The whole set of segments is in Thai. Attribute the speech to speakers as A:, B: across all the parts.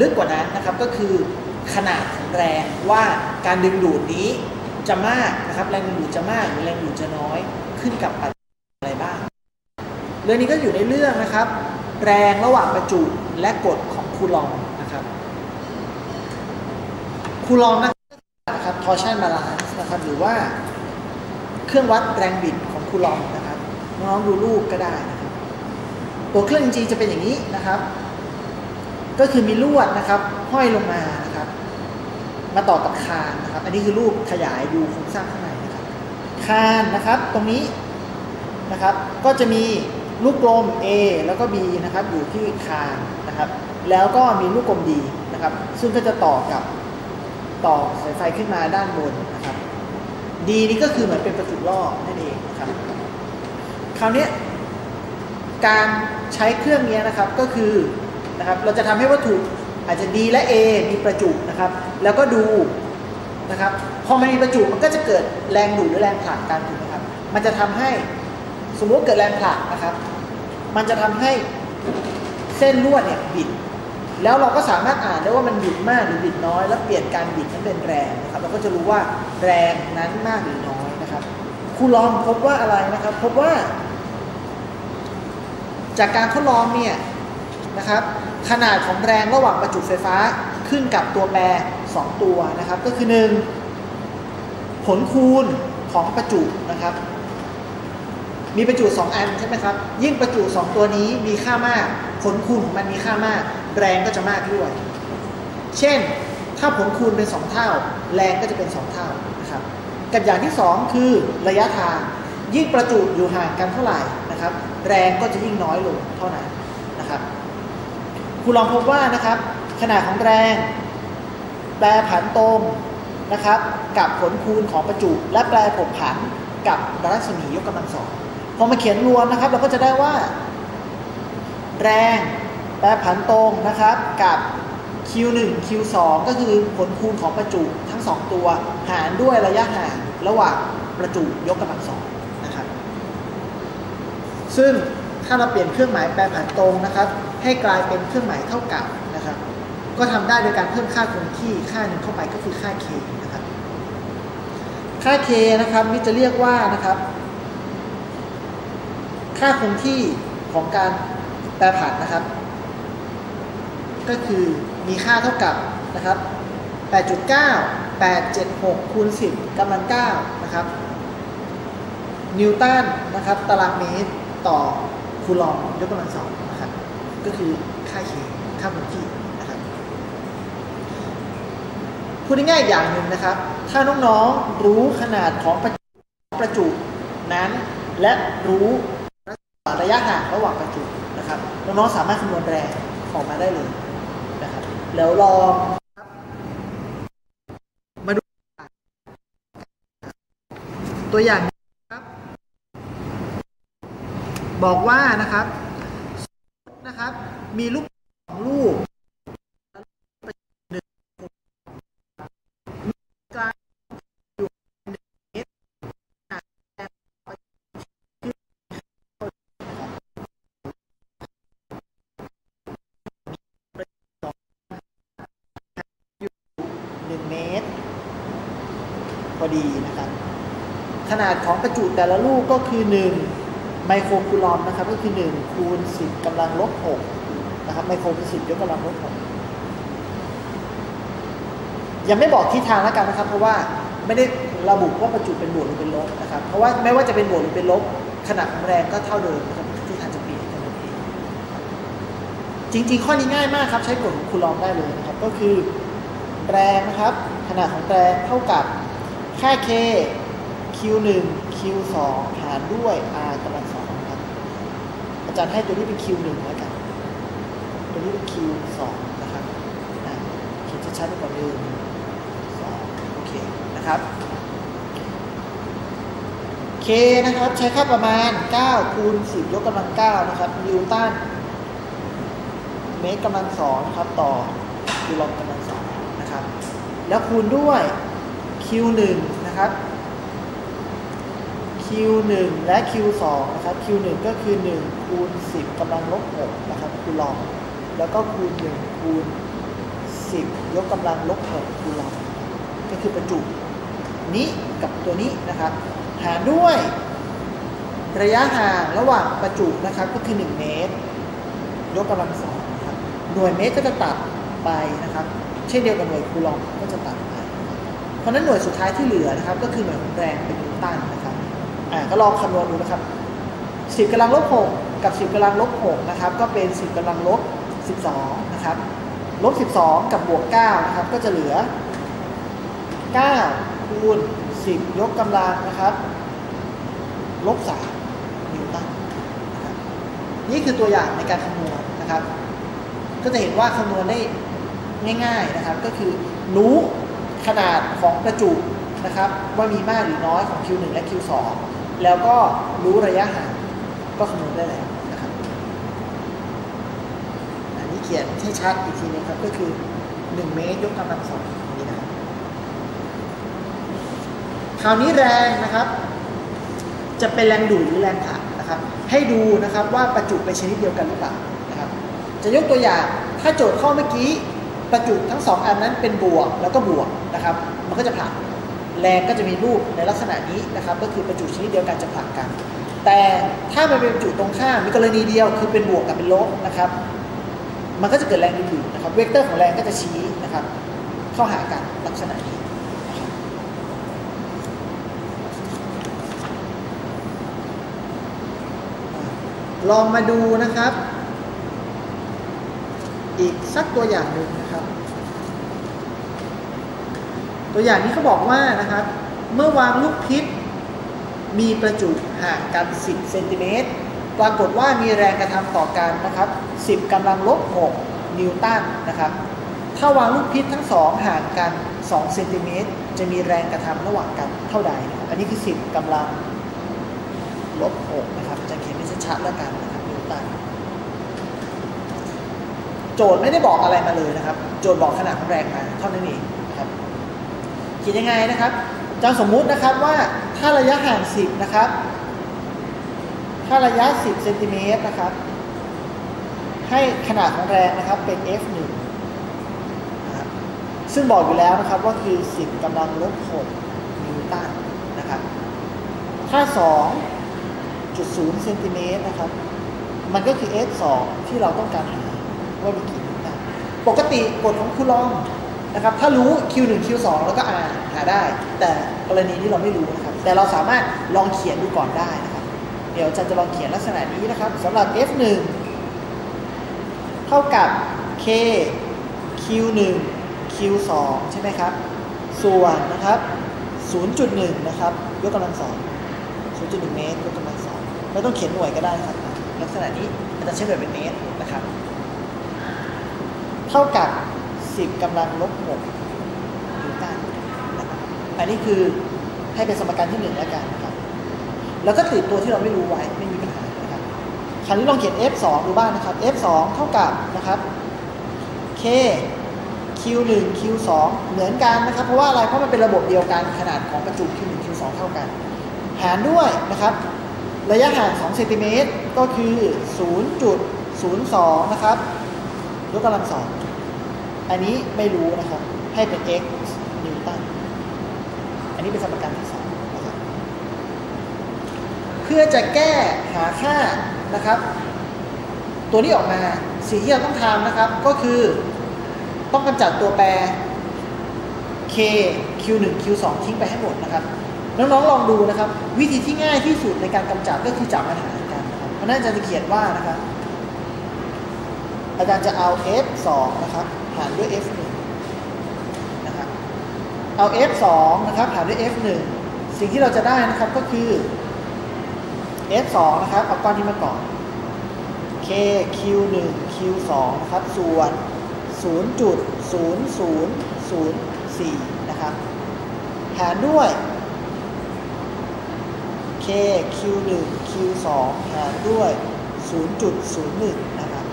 A: ลึกกว่านั้นนะครับก็คือขนาดของแรงว่าการดึงดูดนี้จะมากนะครับแรงดึงดูดจะมากหรือแรงดึงดูดจะน้อยขึ้นกับปัจจัยอะไรบ้าง เรื่องนี้ก็อยู่ในเรื่องนะครับ แรงระหว่างประจุและกฎของคูลอมนะครับคูลอมนะครับ torsion balance นะครับหรือว่าเครื่องวัดแรงบิดของคูลอมนะครับน้องดูรูปก็ได้นะครับตัวเครื่องจริงจะเป็นอย่างนี้นะครับ ก็คือมีลวดนะครับ ห้อยลงมานะครับ มาต่อกับคานนะครับ อันนี้คือรูปขยายดูโครงสร้างข้างในนะครับ คานนะครับ ตรงนี้นะครับ ก็จะมีลูกกลม A แล้วก็ B นะครับ อยู่ที่คานนะครับ แล้วก็มีลูกกลม D นะครับ ซึ่งก็จะต่อกับต่อสายไฟขึ้นมาด้านบนนะครับ D นี่ก็คือเหมือนเป็นประจุล่อนั่นเองนะครับ คราวนี้การใช้เครื่องนี้นะครับก็คือ นะครับ เราจะทำให้วัตถุอาจจะ D และ A มีประจุนะครับ แล้วก็ดูนะครับ พอมันมีประจุมันก็จะเกิดแรงดูดหรือแรงผลักกันถูกไหมครับ มันจะทำให้สมมติเกิดแรงผลักนะครับ มันจะทำให้เส้นลวดเนี่ยบิด แล้วเราก็สามารถอ่านได้ว่ามันบิดมากหรือบิดน้อย แล้วเปลี่ยนการบิดนั้นเป็นแรงนะครับ เราก็จะรู้ว่าแรงนั้นมากหรือน้อยนะครับครูลองพบว่าอะไรนะครับ พบว่า จากการทดลองเนี่ย นะครับ ขนาดของแรงระหว่างประจุไฟฟ้าขึ้นกับตัวแปร 2 ตัวนะครับ ก็คือ 1 ผลคูณของประจุนะครับ มีประจุ 2 อันใช่ไหมครับ ยิ่งประจุ 2 ตัวนี้มีค่ามาก ผลคูณของมันมีค่ามาก แรงก็จะมากด้วย เช่น ถ้าผลคูณเป็น 2 เท่า แรงก็จะเป็น 2 เท่านะครับ กับอย่างที่ 2 คือระยะทาง ยิ่งประจุอยู่ห่างกันเท่าไหร่นะครับ แรงก็จะยิ่งน้อยลงเท่านั้นนะครับค รูลองพบว่านะครับขนาดของแรง แปรผันตรงนะครับ กับผลคูณของประจุ และแปรผกผันกับรัศมียกกำลังสองพอมาเขียนรวมนะครับ เราก็จะได้ว่า แรงแปรผันตรงนะครับกับ Q1 Q2 ก็คือผลคูณของประจุทั้ง 2 ตัว หารด้วยระยะห่างระหว่างประจุยกกำลังสองนะครับ ซึ่งถ้าเราเปลี่ยนเครื่องหมายแปรผันตรงนะครับ ให้กลายเป็นเครื่องหมายเท่ากับนะครับ ก็ทำได้โดยการเพิ่มค่าคงที่ค่าหนึ่งเข้าไปก็คือค่า k นะครับ ค่า k นะครับนี่จะเรียกว่านะครับ ค่าคงที่ของการแปรผันนะครับ ก็คือมีค่าเท่ากับนะครับ 8.9 876คูณ10กำลัง9นะครับ นิวตันนะครับ ตารางเมตรต่อคูลอมยกกำลังสอง ก็คือค่า k ค่าคงที่นะครับพูดง่ายๆอย่างหนึ่งนะครับ ถ้าน้องๆรู้ขนาดของประจุประจุนั้น และรู้ระยะห่างระหว่างประจุนะครับน้องๆสามารถคำนวณแรงออกมาได้เลยนะครับแล้วลองมาดูตัวอย่างนะครับ บอกว่านะครับ มีลูกสองลูกหนึ่งกลางอยู่หนึ่งเมตรหนึ่งเมตร พอดีนะครับ ขนาดของประจุแต่ละลูกก็คือ 1 ไมโครคูลอมนะครับ ก็คือ 1 คูณ 10กำลังลบ6 นะครับไมโครคูณ10ยกกำลังลบ6ยังไม่บอกทิศทางแล้วกันนะครับ เพราะว่าไม่ได้ระบุว่าประจุเป็นบวกหรือเป็นลบนะครับ เพราะว่าไม่ว่าจะเป็นบวกหรือเป็นลบขนาดของแรงก็เท่าเดิมนะครับทิศทางจะเปลี่ยนแค่นั้นเองจริง ๆ ข้อนี้ง่ายมากครับ ใช้กฎของคูลอมได้เลยนะครับ ก็คือแรงนะครับ ขนาดของแรงเท่ากับค่า k q1 q2 หารด้วย r กำลังสองครับ อาจารย์ให้ตัวนี้เป็น q1 แล้วกัน ตัวนี้เป็น q2 นะครับเขียนชัดๆไปก่อนหนึ่งสองโอเคนะครับ k นะครับใช้ค่าประมาณ 9 คูณ 10 ยกกำลัง 9 นะครับ นิวตันเมตรกำลังสองนะครับ ต่อคูลอมกำลังสองนะครับ แล้วคูณด้วย q1 นะครับ q1 และ q2 นะครับ q1 ก็คือ 1 คูณ 10กำลังลบ6นะครับคูลอม แล้วก็คูณ1คูณ10ยกกำลังลบ6คูลอมก็คือประจุนี้กับตัวนี้นะครับ หารด้วย ระยะห่างระหว่างประจุนะครับก็คือ 1 เมตร ยกกำลังสองนะครับหน่วยเมตรก็จะตัดไปนะครับ เช่นเดียวกับหน่วยคูลอมก็จะตัดไป เพราะนั้นหน่วยสุดท้ายที่เหลือนะครับ ก็คือหน่วยของแรงเป็นนิวตันนะครับอ่าก็ลองคำนวณดูนะครับ 10กำลังลบ6กับ 10กำลังลบ6นะครับ ก็เป็น 10กำลังลบ 12นะครับลบ 12 กับบวก9นะครับก็จะเหลือ 9 คูณ 10 ยกกำลังนะครับลบ3นิวตันนี่คือตัวอย่างในการคำนวณนะครับ ก็จะเห็นว่าคำนวณได้ง่าย ๆนะครับ ก็คือรู้ขนาดของประจุนะครับว่ามีมากหรือน้อยของ Q1 และ Q2 แล้วก็รู้ระยะห่างก็คำนวณได้แล้วนะครับ อัน ให้ชัดอีกทีนึงครับก็คือ 1 เมตรยกกำลังสองนี่นะครับคราวนี้แรงนะครับ จะเป็นแรงดูดหรือแรงผลักนะครับ ให้ดูนะครับว่าประจุเป็นชนิดเดียวกันหรือเปล่านะครับ จะยกตัวอย่างถ้าโจทย์ข้อเมื่อกี้ประจุทั้งสองอันนั้นเป็นบวกแล้วก็บวกนะครับ มันก็จะผลักแรงก็จะมีรูปในลักษณะนี้นะครับ ก็คือประจุชนิดเดียวกันจะผลักกัน แต่ถ้ามันเป็นประจุตรงข้ามมีกรณีเดียวคือเป็นบวกกับเป็นลบนะครับ มันก็จะเกิดแรงดึงดูดนะครับเวกเตอร์ของแรงก็จะชี้นะครับ เข้าหากันลักษณะนี้ลองมาดูนะครับ อีกสักตัวอย่างหนึ่งนะครับ ตัวอย่างนี้เขาบอกว่านะครับ เมื่อวางลูกพิษมีประจุห่างกัน 10 เซนติเมตร ปรากฏว่ามีแรงกระทำต่อกันนะครับ 10กำลังลบ 6 นิวตันนะครับ ถ้าวางลูกพิษทั้งสองห่างกัน 2 เซนติเมตร จะมีแรงกระทำระหว่างกันเท่าใด อันนี้คือ 10กำลังลบ 6 นะครับ จะเขียนให้ชัดๆแล้วกันนะครับ นิวตัน โจทย์ไม่ได้บอกอะไรมาเลยนะครับ โจทย์บอกขนาดของแรงมาเท่านั้นเองนะครับเขียนยังไงนะครับจำสมมุตินะครับว่าถ้าระยะห่าง 10 นะครับ ถ้าระยะ 10เซนติเมตรนะครับ ให้ขนาดของแรงนะครับเป็น F1 นะครับซึ่งบอกอยู่แล้วนะครับว่าคือ 10กำลังลบ6นิวตันนะครับ ถ้า 2.0เซนติเมตรนะครับ มันก็คือ F2 ที่เราต้องการหาว่ามีกี่นิวตันปกติกฎของคูลอมนะครับ ถ้ารู้ Q1 Q2 แล้วก็ R หาได้ แต่กรณีนี้เราไม่รู้นะครับ แต่เราสามารถลองเขียนดูก่อนได้นะ ดี๋ยวอาจะจะลองเขียนลักษณะนี้นะครับสำหรับ F1 เท่ากับ K Q1 Q2 ใช่ไหมครับ ส่วนนะครับ 0.1 นะครับ ยกกำลังสอง0.1 เมตรยกกำลังสองไม่ต้องเขียนหน่วยก็ได้ครับ ลักษณะนี้มันจะใช้หน่วยเป็นเมตรนะครับ เท่ากับ 10กำลังลบ6นิวตันอันนี้คือให้เป็นสมการที่ 1 แล้วกันครับ แล้วก็ติดตัวที่เราไม่รู้ไว้ไม่มีปัญหานะครับคราวนี้ลองเขียน f2 ดูบ้างนะครับ f2 เท่ากับนะครับ k q1 q2 เหมือนกันนะครับ เพราะว่าอะไรเพราะมันเป็นระบบเดียวกันขนาดของประจุ q1 q2 เท่ากัน หารด้วยนะครับ ระยะห่าง2เซนติเมตรก็คือ 0.02 นะครับยกกำลังสองอันนี้ไม่รู้นะครับ ให้เป็น x นิวตันอันนี้เป็นสมการที่สอง พื่อจะแก้หาค่านะครับ ตัวนี้ออกมาสิ่งที่เราต้องทำนะครับ ก็คือต้องกำจัดตัวแปร k q1 q2 ทิ้งไปให้หมดนะครับน้องๆลองดูนะครับ วิธีที่ง่ายที่สุดในการกำจัดก็คือจับมาหารกันนะครับเพราะนั้นอาจารย์จะเขียนว่านะครับ อาจารย์จะเอา f2 นะครับหารด้วย f1 นะครับเอา f2 นะครับหารด้วย f1 สิ่งที่เราจะได้นะครับก็คือ f2 นะครับ เอาก้อนนี้มาก่อน k q1 q2 นะครับ ส่วน 0.0004 นะครับ หารด้วย k q1 q2 หารด้วย 0.01 นะครับ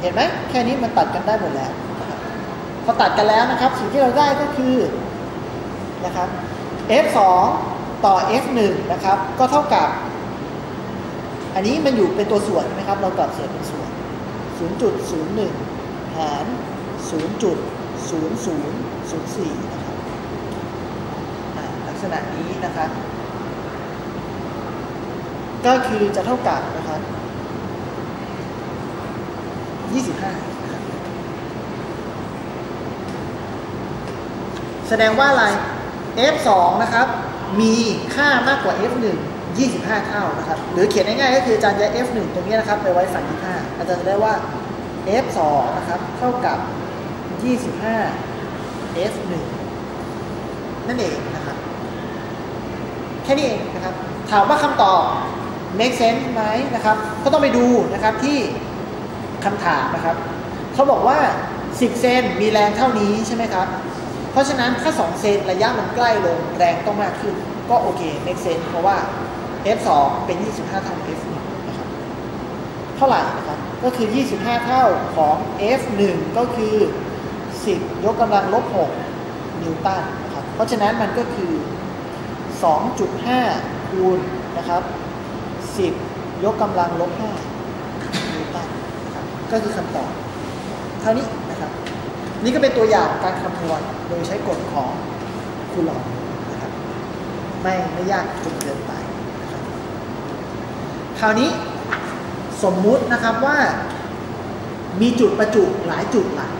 A: เห็นไหม แค่นี้มันตัดกันได้หมดแล้วพอตัดกันแล้วนะครับ สิ่งที่เราได้ก็คือนะครับ f2 ต่อ f1 นะครับ ก็เท่ากับ อันนี้มันอยู่เป็นตัวส่วนใช่ไหมครับ เราตัดเศษเป็นส่วน 0.01 หาร 0.0004 นะครับ ลักษณะนี้นะครับ ก็คือจะเท่ากับนะครับ 25แสดงว่าอะไร f2 นะครับ มีค่ามากกว่า f1 25 เท่านะครับ หรือเขียนง่ายๆก็คืออาจารย์จะ f1 ตรงนี้นะครับไปไว้ฝั่ง25 อาจารย์จะได้ว่า f2 นะครับเท่ากับ 25 f1 นั่นเองนะครับ แค่นี้เองนะครับ ถามว่าคำตอบ make sense ไหมนะครับ ก็ต้องไปดูนะครับที่คำถามนะครับเขาบอกว่า 10 เซนมีแรงเท่านี้ใช่ไหมครับ เพราะฉะนั้นถ้า 2 เซนระยะมันใกล้ลงแรงต้องมากขึ้นก็โอเค make sense เพราะว่า f2 เป็น 25 เท่า f1 นะครับเท่าไหร่นะครับก็คือ 25 เท่าของ f1 ก็คือ 10 ยกกำลังลบ 6 นิวตันนะครับเพราะฉะนั้นมันก็คือ 2.5 คูณนะครับ 10 ยกกำลังลบ 5 นิวตันนะครับก็คือคำตอบเท่านี้นะครับ นี่ก็เป็นตัวอย่างการคำนวณโดยใช้กฎของคูลอมนะครับไม่ไม่ยากจนเกินไป คราวนี้สมมุตินะครับว่ามีจุดประจุหลายจุดหลัก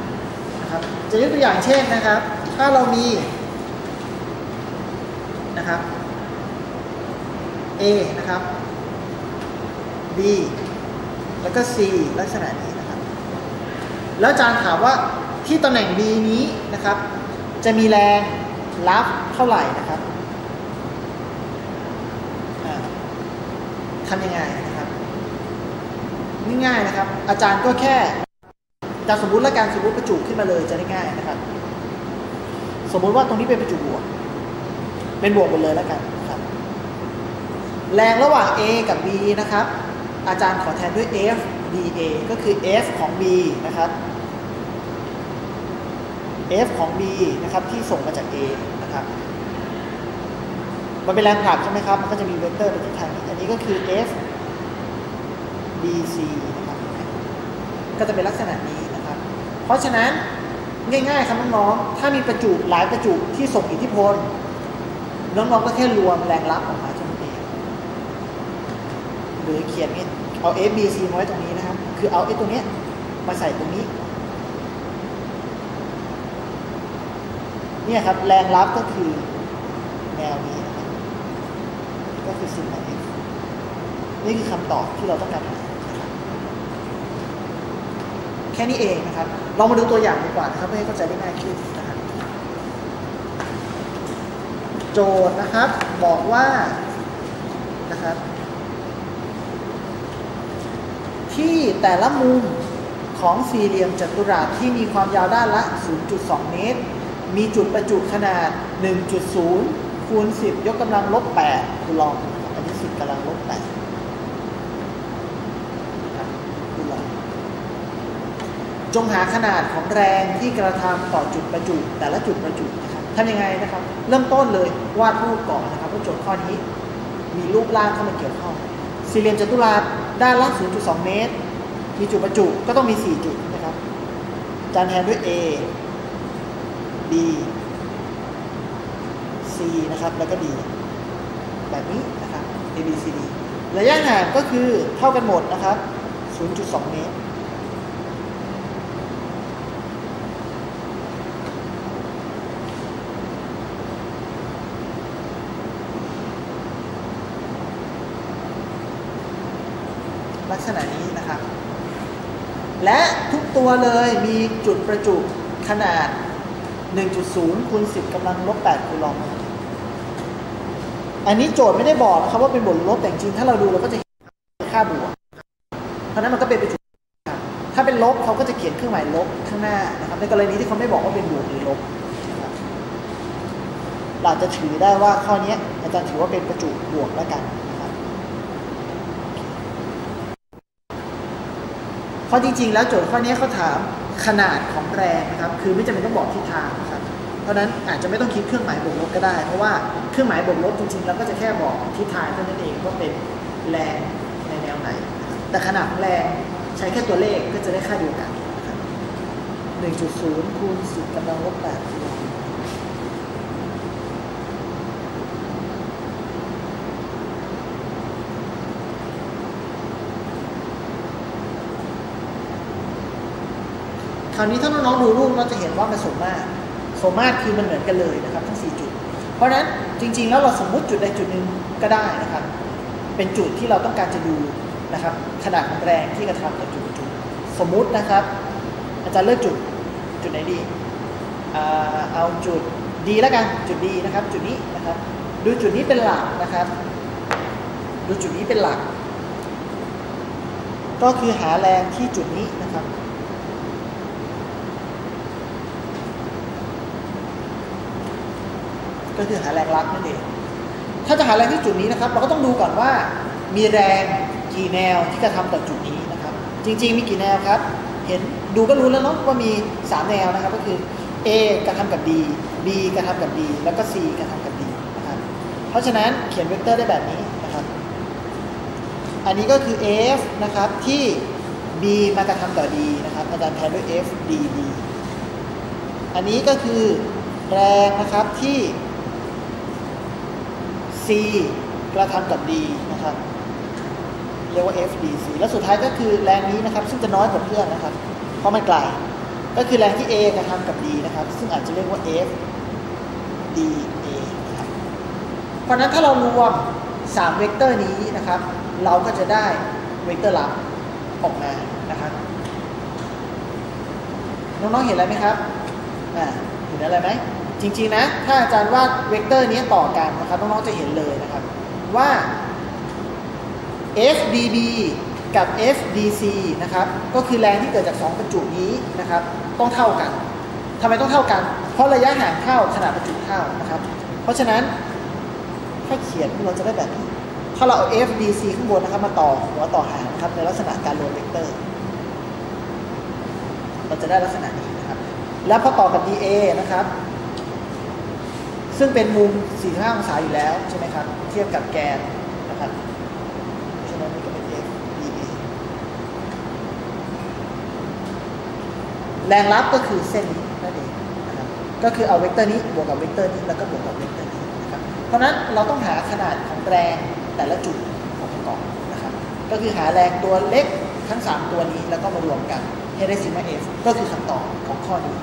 A: นะครับ จะยกตัวอย่างเช่นนะครับ ถ้าเรามีนะครับ A นะครับ B แล้วก็ C ลักษณะนี้นะครับ แล้วอาจารย์ถามว่าที่ตำแหน่ง B นี้นะครับ จะมีแรงรับเท่าไหร่นะครับอ่า ทำยังไงนะครับง่ายๆนะครับ อาจารย์ก็แค่จะสมมุติและการสมมุติประจุขึ้นมาเลยจะได้ง่ายนะครับ สมมุติว่าตรงนี้เป็นประจุบวก เป็นบวกหมดเลยแล้วกันครับ แรงระหว่าง A กับ B นะครับ อาจารย์ขอแทนด้วย F dA ก็คือ F ของ B นะครับ F ของ B นะครับที่ส่งมาจาก A นะครับ มันเป็นแรงผลักใช่ไหมครับ มันก็จะมีเวกเตอร์ไปทิศทางนี้ อันนี้ก็คือ F BC นะครับก็จะเป็นลักษณะนี้นะครับ เพราะฉะนั้นง่ายๆครับน้องๆถ้ามีประจุหลายประจุที่ส่งอิทธิพล น้องๆก็แค่รวมแรงรับออกมาเท่านั้นเองหรือเขียนนี่เอา F B C มาไว้ตรงนี้นะครับ คือเอาไอ้ตรงนี้มาใส่ตรงนี้ เนี่ยครับแรงรับก็คือแนวนี้ ก็คือซิมมา F นี่คือคำตอบที่เราต้องการหาแค่นี้เองนะครับ เรามาดูตัวอย่างดีกว่านะครับเพื่อให้เข้าใจได้ง่ายขึ้นนะครับโจทย์นะครับบอกว่านะครับที่แต่ละมุมของสี่เหลี่ยมจัตุรัสที่มีความยาวด้านละ 0.2 เมตร มีจุดประจุขนาด 1.0 คูณ 10 ยกกำลังลบ8คูลอมนอันนี้ 10กำลังลบ8ครับคูลอมจงหาขนาดของแรงที่กระทำต่อจุดประจุแต่ละจุดประจุนะครับทำยังไงนะครับ เริ่มต้นเลยวาดรูปก่อนนะครับเพราะโจทย์ข้อนี้ มีรูปร่างเข้ามาเกี่ยวข้องสี่เหลี่ยมจัตุรัสด้านละ 0.2 เมตร มีจุดประจุก็ต้องมี 4 จุดนะครับจานแทนด้วย A B C นะครับ แล้วก็ D แบบนี้นะครับ A B C D ระยะห่างก็คือเท่ากันหมดนะครับ 0.2 เมตร ลักษณะนี้นะครับ และทุกตัวเลยมีจุดประจุขนาด 1.0คูณ10กำลังลบ8คูลอมนะครับ อันนี้โจทย์ไม่ได้บอกนะครับว่าเป็นบวกหรือลบแต่จริงถ้าเราดูเราก็จะเห็นค่าบวก เพราะนั้นมันก็เป็นไประจุครับถ้าเป็นลบเขาก็จะเขียนเครื่องหมายลบข้างหน้านะครับในกรณีที่เขาไม่บอกว่าเป็นบวกหรือลบนะครับเราจะถือได้ว่าข้อนี้อาจารย์ถือว่าเป็นประจุบวกแล้วกันนะครับเพราะจริงๆ แล้วโจทย์ข้อนี้เขาถามขนาดของแรงนะครับ คือไม่จำเป็นต้องบอกทิศทางนะครับ เพราะนั้นอาจจะไม่ต้องคิดเครื่องหมายบวกลบก็ได้ เพราะว่าเครื่องหมายบวกลบจริงๆแล้วก็จะแค่บอกทิศทางเท่านั้นเองว่าเป็นแรงในแนวไหน แต่ขนาดแรงใช้แค่ตัวเลขก็จะได้ค่าเดียวกันนะครับ1.0 คูณ 10กำลังลบ8คูณคราวนี้ถ้าน้องๆดูรูปเราจะเห็นว่ามันสมมาต รสมมาตรคือมันเหมือนกันเลยนะครับทั้ง 4 จุด เพราะฉะนั้นจริง ๆ แล้วเราสมมุติจุดใดจุดหนึ่งก็ได้นะครับ เป็นจุดที่เราต้องการจะดูนะครับขนาดของแรงที่กระทำต่อจุดจุด สมมุตินะครับ อาจารย์เลือกจุดจุดไหนดีเอาจุดดีแล้วกันจุดดีนะครับ จุดนี้นะครับ ดูจุดนี้เป็นหลักนะครับ ดูจุดนี้เป็นหลัก ก็คือหาแรงที่จุดนี้นะครับ ก็คือหาแรงรับนั่นเองถ้าจะหาแรงที่จุดนี้นะครับ เราก็ต้องดูก่อนว่ามีแรงกี่แนวที่กระทำต่อจุดนี้นะครับ จริง ๆ มีกี่แนวครับ เห็นดูก็รู้แล้วเนาะว่ามี 3 แนวนะครับ ก็คือ A กระทำกับ B B กระทำกับ D แล้วก็ C กระทำกับ D นะครับเพราะฉะนั้นเขียนเวกเตอร์ได้แบบนี้นะครับ อันนี้ก็คือ F นะครับที่ B มากระทำต่อ D นะครับอาจารย์แทนด้วย F D B อันนี้ก็คือแรงนะครับที่ C กระทำกับ D นะครับเรียกว่า FDC แล้วสุดท้ายก็คือแรงนี้นะครับ ซึ่งจะน้อยกว่าเพื่อนนะครับ เพราะมันไกลก็คือแรงที่ A กระทำกับ D นะครับ ซึ่งอาจจะเรียกว่า FDA นะครับเพราะฉะนั้นถ้าเรารวม 3 เวกเตอร์นี้นะครับ เราก็จะได้เวกเตอร์ลับออกมานะครับน้องๆเห็นอะไรไหมครับอ่าเห็นอะไรไหม จริงๆนะ ถ้าอาจารย์วาดเวกเตอร์นี้ต่อกันนะครับน้องๆจะเห็นเลยนะครับว่า FDB กับ FDC นะครับก็คือแรงที่เกิดจาก 2 ประจุนี้นะครับต้องเท่ากันทำไมต้องเท่ากัน เพราะระยะห่างเท่าขนาดประจุเท่านะครับ เพราะฉะนั้นถ้าเขียนเราจะได้แบบนี้ ถ้าเราเอา FDC ข้างบนนะครับมาต่อหัวต่อหางนะครับในลักษณะการรวมเวกเตอร์ เราจะได้ลักษณะนี้นะครับ แล้วพอต่อกับ DA นะครับ ซึ่งเป็นมุม 45 องศาอยู่แล้วใช่ไหมครับ เทียบกับแกนนะครับเพราะฉะนั้นนี่ก็เป็น F DA แรงรับก็คือเส้นนี้นั่นเองนะครับก็คือเอาเวกเตอร์นี้บวกกับเวกเตอร์นี้แล้วก็บวกกับเวกเตอร์นี้นะครับเพราะฉะนั้นเราต้องหาขนาดของแรงแต่ละจุดของประกอบนะครับ ก็คือหาแรงตัวเล็กทั้ง 3 ตัวนี้แล้วก็มารวมกันให้ได้ซิกมา F ก็คือคำตอบของข้อนี้